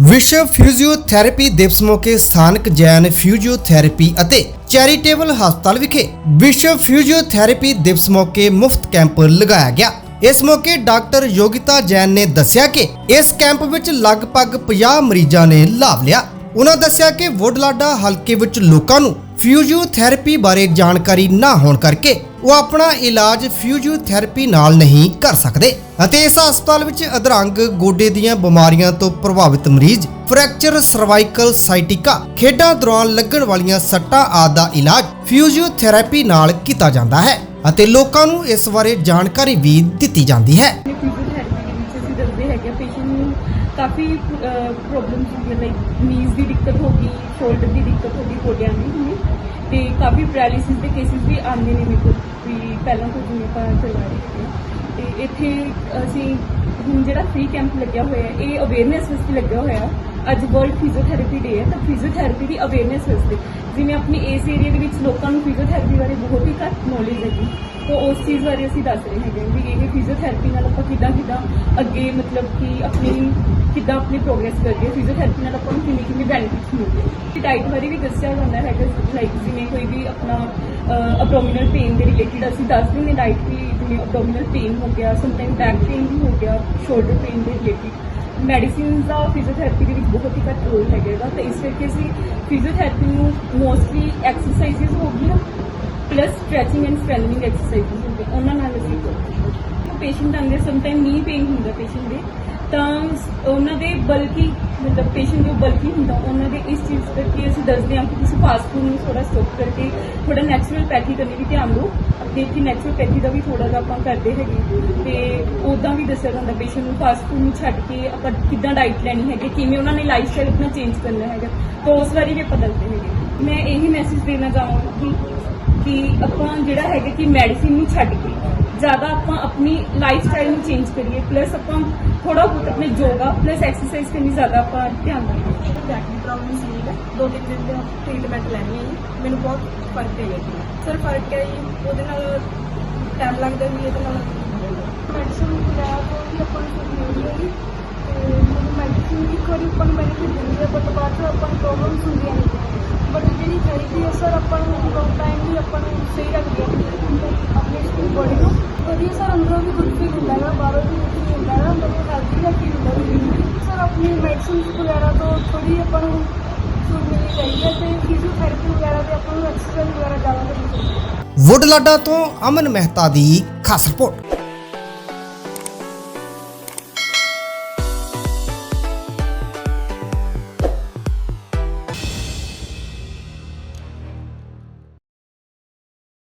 ਵਿਸ਼ਵ ਫਿਜ਼ੀਓਥੈਰੇਪੀ ਦਿਵਸ ਮੌਕੇ ਸਥਾਨਕ ਜੈਨ ਫਿਜ਼ੀਓਥੈਰੇਪੀ ਅਤੇ ਚੈਰੀਟੇਬਲ ਹਸਪਤਾਲ ਵਿਖੇ ਵਿਸ਼ਵ ਫਿਜ਼ੀਓਥੈਰੇਪੀ ਦਿਵਸ ਮੌਕੇ ਮੁਫਤ ਕੈਂਪ ਲਗਾਇਆ ਗਿਆ। ਇਸ ਮੌਕੇ ਡਾਕਟਰ ਯੋਗਿਤਾ ਜੈਨ ਨੇ ਦੱਸਿਆ ਕਿ ਇਸ ਕੈਂਪ ਵਿੱਚ ਲਗਭਗ 50 ਮਰੀਜ਼ਾਂ ਨੇ ਲਾਭ ਲਿਆ। ਉਹਨਾਂ ਦੱਸਿਆ ਕਿ ਵੋਡਲਾਡਾ ਹਲਕੇ ਵਿੱਚ ਲੋਕਾਂ ਨੂੰ ਫਿਜ਼ੀਓਥੈਰੇਪੀ ਬਾਰੇ ਜਾਣਕਾਰੀ ਨਾ ਹੋਣ ਕਰਕੇ ਉਹ ਆਪਣਾ ਇਲਾਜ ਫਿਜ਼ੀਓਥੈਰੇਪੀ ਨਾਲ ਨਹੀਂ ਕਰ ਸਕਦੇ ਅਤੇ ਇਸ ਹਸਪਤਾਲ ਵਿੱਚ ਅਧਰੰਗ ਗੋਡੇ ਦੀਆਂ ਬਿਮਾਰੀਆਂ ਤੋਂ ਪ੍ਰਭਾਵਿਤ ਮਰੀਜ਼, ਫ੍ਰੈਕਚਰ, ਸਰਵਾਈਕਲ, ਸਾਈਟਿਕਾ, ਖੇਡਾਂ ਦੌਰਾਨ ਲੱਗਣ ਵਾਲੀਆਂ ਸੱਟਾਂ ਆਦਿ ਦਾ ਇਲਾਜ ਫਿਜ਼ੀਓਥੈਰੇਪੀ ਨਾਲ ਕੀਤਾ ਜਾਂਦਾ ਹੈ ਅਤੇ ਲੋਕਾਂ ਨੂੰ ਇਸ ਬਾਰੇ ਜਾਣਕਾਰੀ ਵੀ ਦਿੱਤੀ ਜਾਂਦੀ ਹੈ। ਕਾਫੀ ਪ੍ਰੋਬਲਮਸ ਲਾਈਕ ਨੀਜ਼ ਦੀ ਦਿੱਕਤ ਹੋ ਗਈ ਸ਼ੋਲਡਰ ਦੀ ਦਿੱਕਤ ਹੋ ਗਈ, ਗੋਡਿਆਂ ਦੀ ਤੇ ਕਾਫੀ ਪੈਰਾਲਿਸਿਸ ਦੇ ਕੇਸਿਸ ਵੀ ਆਉਂਦੇ ਨੇ ਮੇਰੇ ਕੋਲ ਵੀ ਪਹਿਲਾਂ ਤੋਂ ਜਿਵੇਂ ਆਪਾਂ ਚਲਾ ਰਹੇ ਸੀ। ਇੱਥੇ ਅਸੀਂ ਹੁਣ ਜਿਹੜਾ ਫ੍ਰੀ ਕੈਂਪ ਲੱਗਿਆ ਹੋਇਆ ਹੈ, ਇਹ ਅਵੇਅਰਨੈਸ ਵਾਸਤੇ ਲੱਗਿਆ ਹੋਇਆ ਹੈ। ਅੱਜ ਵਰਲਡ ਫਿਜ਼ੀਓਥੈਰੇਪੀ ਡੇ ਹੈ, ਤਾਂ ਫਿਜ਼ੀਓਥੈਰੇਪੀ ਦੀ ਅਵੇਅਰਨੈਸ ਵਾਸਤੇ। ਜਿਵੇਂ ਆਪਣੀ ਇਸ ਏਰੀਆ ਦੇ ਵਿੱਚ ਲੋਕਾਂ ਨੂੰ ਫਿਜ਼ੀਓਥੈਰੇਪੀ ਬਾਰੇ ਬਹੁਤ ਹੀ ਘੱਟ ਨੌਲੇਜ ਹੈਗੀ। ਤਾਂ ਉਸ ਚੀਜ਼ ਬਾਰੇ ਅਸੀਂ ਦੱਸ ਰਹੇ ਹੈਗੇ ਵੀ ਇਹ ਫਿਜ਼ੀਓਥੈਰੇਪੀ ਨਾਲ ਆਪਾਂ ਕਿੱਦਾਂ ਕਿੱਦਾਂ ਅੱਗੇ ਮਤਲਬ ਕਿ ਆਪਣੀ ਕਿੱਦਾਂ ਆਪਣੀ ਪ੍ਰੋਗਰੈਸ ਕਰੀਏ ਫਿਜ਼ੀਓਥੈਰੇਪੀ ਨਾਲ ਆਪਾਂ ਨੂੰ ਕਿੰਨੇ ਕਿੰਨੇ ਬੈਨੀਫਿਟਸ ਮਿਲਦੇ ਤੇ ਡਾਈਟ ਬਾਰੇ ਵੀ ਦੱਸਿਆ ਜਾਂਦਾ ਹੈਗਾ ਲਾਈਕ ਜਿਵੇਂ ਕੋਈ ਵੀ ਆਪਣਾ ਅਬਡੋਮੀਨਲ ਪੇਨ ਦੇ ਰਿਲੇਟਡ ਅਸੀਂ ਦੱਸ ਦਿੰਦੇ ਡਾਈਟ ਵੀ ਜਿਵੇਂ ਅਬਡੋਮੀਨਲ ਪੇਨ ਹੋ ਗਿਆ ਸਮਟਾਈਮ ਬੈਕ ਪੇਨ ਵੀ ਹੋ ਗਿਆ ਸ਼ੋਲਡਰ ਪੇਨ ਦੇ ਰਿਲੇਟਡ ਮੈਡੀਸਿਨਸ ਦਾ ਫਿਜ਼ੀਓਥੈਰੇਪੀ ਦੇ ਵਿੱਚ ਬਹੁਤ ਹੀ ਘੱਟ ਰੋਲ ਹੈਗਾ ਤਾਂ ਇਸ ਕਰਕੇ ਅਸੀਂ ਫਿਜ਼ੀਓਥੈਰੇਪੀ ਨੂੰ ਮੋਸਟਲੀ ਐਕਸਰਸਾਈਜ਼ਸ ਹੋ ਗਈਆਂ plus stretching and strengthening exercises ਗਈਆਂ, ਉਹਨਾਂ ਨਾਲ ਅਸੀਂ ਕਰਦੇ ਹਾਂ। ਪੇਸ਼ੈਂਟ ਆਉਂਦੇ ਸਮਟਾਈਮ ਨੀ ਪੇਨ ਹੁੰਦਾ ਪੇਸ਼ੈਂਟ ਦੇ ਤਾਂ ਉਹਨਾਂ ਦੇ ਬਲਕਿ, ਮਤਲਬ ਪੇਸ਼ੈਂਟ ਜੋ ਬਲਕਿ ਹੁੰਦਾ, ਉਹਨਾਂ ਦੇ ਇਸ ਚੀਜ਼ ਕਰਕੇ ਅਸੀਂ ਦੱਸਦੇ ਹਾਂ ਕਿ ਤੁਸੀਂ ਫਾਸਟ ਫੂਡ ਨੂੰ ਥੋੜਾ ਸਟਾਪ ਕਰਕੇ ਥੋੜਾ ਨੈਚੁਰਲ ਪੈਥੀ ਕਰਨੀ ਵੀ ਧਿਆਨ ਦਿਓ। ਆਪਣੇ ਇੱਥੇ ਨੈਚੁਰਲ ਪੈਥੀ ਦਾ ਵੀ ਥੋੜਾ ਜਿਹਾ ਆਪਾਂ ਕਰਦੇ ਹੈਗੇ। ਤੇ ਉਦਾਂ ਵੀ ਦੱਸਿਆ ਜਾਂਦਾ ਪੇਸ਼ੈਂਟ ਨੂੰ ਫਾਸਟ ਫੂਡ ਨੂੰ ਛੱਡ ਕੇ ਆਪਾਂ ਕਿੱਦਾਂ ਡਾਈਟ ਲੈਣੀ ਹੈਗੀ, ਕਿਵੇਂ ਉਹਨਾਂ ਨੇ ਲਾਈਫ ਸਟਾਈਲ ਆਪਣਾ ਚੇਂਜ ਕਰਨਾ ਹੈਗਾ। ਤਾਂ ਉਸ ਬਾਰੇ ਵੀ ਆਪਾਂ ਦੱਸਦੇ ਹੈਗੇ। ਮੈਂ ਇਹੀ ਮੈਸੇਜ ਦੇਣਾ ਚਾਹਾਂਗੀ ਕਿ ਆਪਾਂ ਜਿਹੜਾ ਹੈਗਾ ਕਿ ਮੈਡੀਸਿਨ ਨੂੰ ਛੱਡ ਕੇ ਜ਼ਿਆਦਾ ਆਪਾਂ ਆਪਣੀ ਲਾਈਫ ਸਟਾਈਲ ਨੂੰ ਚੇਂਜ ਕਰੀਏ ਪਲੱਸ ਆਪਾਂ ਥੋੜਾ ਬਹੁਤ ਆਪਣੇ ਯੋਗਾ ਪਲੱਸ ਐਕਸਰਸਾਈਜ਼ ਕਰਨੀ ਜ਼ਿਆਦਾ ਆਪਾਂ ਧਿਆਨ ਦੇਈਏ ਬੈਕ ਦੀ ਪ੍ਰੋਬਲਮ ਸੀ ਹੈ ਦੋ ਤਿੰਨ ਦਿਨ ਦਾ ਟ੍ਰੀਟਮੈਂਟ ਲੈਣੀ ਹੈ ਜੀ ਮੈਨੂੰ ਬਹੁਤ ਫ਼ਰਕ ਪਿਆ ਜੀ ਸਰ ਫ਼ਰਕ ਹੈ ਜੀ ਉਹਦੇ ਨਾਲ ਟਾਈਮ ਲੱਗਦਾ ਵੀ ਇਹਦੇ ਨਾਲ ਮੈਡੀਸਿਨ ਵਗੈਰਾ ਤੋਂ ਵੀ ਆਪਾਂ ਨੂੰ ਕੁਝ ਮਿਲਦੀ ਹੈ ਜੀ ਤੇ ਮੈਨੂੰ ਮੈਡੀਸਿਨ ਇੱਕ ਵਾਰੀ ਆਪਾਂ ਨੂੰ ਬੈਨੀਫਿਟ ਦਿੰਦੀ ਹੈ ਬਟ ਬਾਅਦ ਚ ਆਪਾਂ ਨੂੰ ਪ੍ਰੋਬਲਮਸ ਹੁੰਦੀਆਂ ਨੇ ਬਟ ਜਿਹੜੀ ਥੈਰੇਪੀ ਹੈ ਸਰ ਆਪਾਂ ਨੂੰ ਲੌਂਗ ਟਾਈਮ ਵੀ ਆਪਾਂ ਨੂੰ ਸਹੀ ਰੱਖਦੀ ਹੈ ਆਪਣੀ ਬੋਡੀ ਨੂੰ ਵਧੀਆ ਸਰ ਅੰਦਰੋਂ ਵੀ ਗੁੱਡ ਫੀਲ ਹੁੰਦਾ ਹੈ ਬਾਹਰੋਂ ਵੀ ਗੁੱਡ ਫੀਲ ਹੁੰਦਾ ਹੈ ਮਤਲਬ ਹੈਲਥੀ ਦਾ ਫੀਲ ਹੁੰਦਾ ਹੈ ਸਰ ਵਗੈਰਾ ਤੋਂ ਥੋੜੀ ਆਪਾਂ ਨੂੰ ਛੂਟ ਮਿਲਣੀ ਚਾਹੀਦੀ ਹੈ ਤੇ ਫਿਜ਼ੀਓਥੈਰੇਪੀ ਵਗੈਰਾ ਤੇ ਆਪਾਂ ਨੂੰ ਐਕਸਰਸਾਈਜ਼ ਵਗੈਰਾ ਜ਼ਿਆਦਾ ਕਰਨੀ ਚਾਹੀਦੀ ਹੈ। ਵੁੱਡਲਾਡਾ ਤੋਂ ਅਮਨ ਮਹਿਤਾ ਦੀ ਖਾਸ ਰਿਪੋਰਟ।